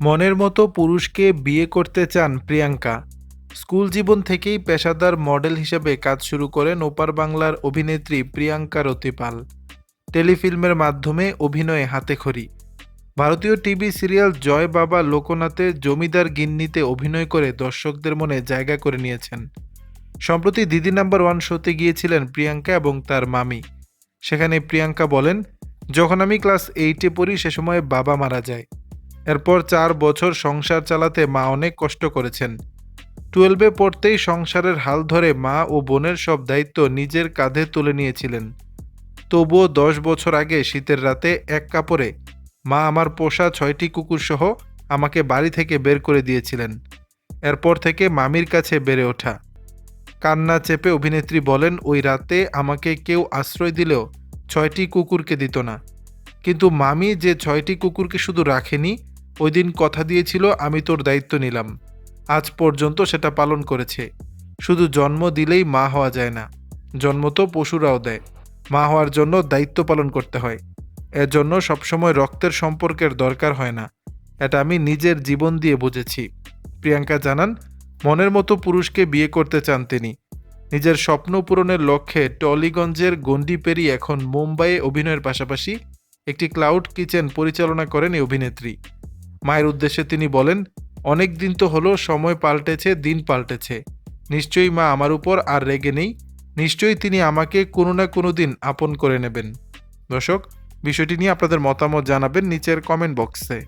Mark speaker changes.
Speaker 1: মনের মতো পুরুষকে বিয়ে করতে চান প্রিয়াঙ্কা। স্কুল জীবন থেকেই পেশাদার মডেল হিসেবে কাজ শুরু করেন ওপার বাংলার অভিনেত্রী প্রিয়াঙ্কা রতিপাল। টেলিফিল্মের মাধ্যমে অভিনয়ে হাতেখড়ি। ভারতীয় টিভি সিরিয়াল জয় বাবা লোকনাথে জমিদার গিন্নিতে অভিনয় করে দর্শকদের মনে জায়গা করে নিয়েছেন। সম্প্রতি দিদি নাম্বার ওয়ান শোতে গিয়েছিলেন প্রিয়াঙ্কা এবং তার মামি। সেখানে প্রিয়াঙ্কা বলেন, যখন আমি ক্লাস এইটে পড়ি সে সময় বাবা মারা যায়। এরপর চার বছর সংসার চালাতে মা অনেক কষ্ট করেছেন। টুয়েলভে পড়তেই সংসারের হাল ধরে মা ও বোনের সব দায়িত্ব নিজের কাঁধে তুলে নিয়েছিলেন। তবুও দশ বছর আগে শীতের রাতে এক কাপড়ে মা আমার পোষা ছয়টি কুকুর সহ আমাকে বাড়ি থেকে বের করে দিয়েছিলেন। এরপর থেকে মামির কাছে বেড়ে ওঠা। কান্না চেপে অভিনেত্রী বলেন, ওই রাতে আমাকে কেউ আশ্রয় দিলেও ছয়টি কুকুরকে দিত না। কিন্তু মামি যে ছয়টি কুকুরকে শুধু রাখেনি ওই দিন কথা দিয়েছিল, আমি তোর দায়িত্ব নিলাম। আজ পর্যন্ত সেটা পালন করেছে। শুধু জন্ম দিলেই মা হওয়া যায় না। জন্ম তো পশুরাও দেয়। মা হওয়ার জন্য দায়িত্ব পালন করতে হয়। এর জন্য সবসময় রক্তের সম্পর্কের দরকার হয় না। এটা আমি নিজের জীবন দিয়ে বুঝেছি। প্রিয়াঙ্কা জানান, মনের মতো পুরুষকে বিয়ে করতে চান তিনি। নিজের স্বপ্ন পূরণের লক্ষ্যে টলিগঞ্জের গণ্ডি পেরিয়ে এখন মুম্বাইয়ে অভিনয়ের পাশাপাশি একটি ক্লাউড কিচেন পরিচালনা করেন এই অভিনেত্রী। মায়ের উদ্দেশ্যে তিনি বলেন, অনেক দিন তো হলো, সময় পাল্টেছে, দিন পাল্টেছে। নিশ্চয়ই মা আমার উপর আর রেগে নেই। নিশ্চয়ই তিনি আমাকে কোনো না কোনো দিন আপন করে নেবেন। দর্শক, বিষয়টি নিয়ে আপনাদের মতামত জানাবেন নিচের কমেন্ট বক্সে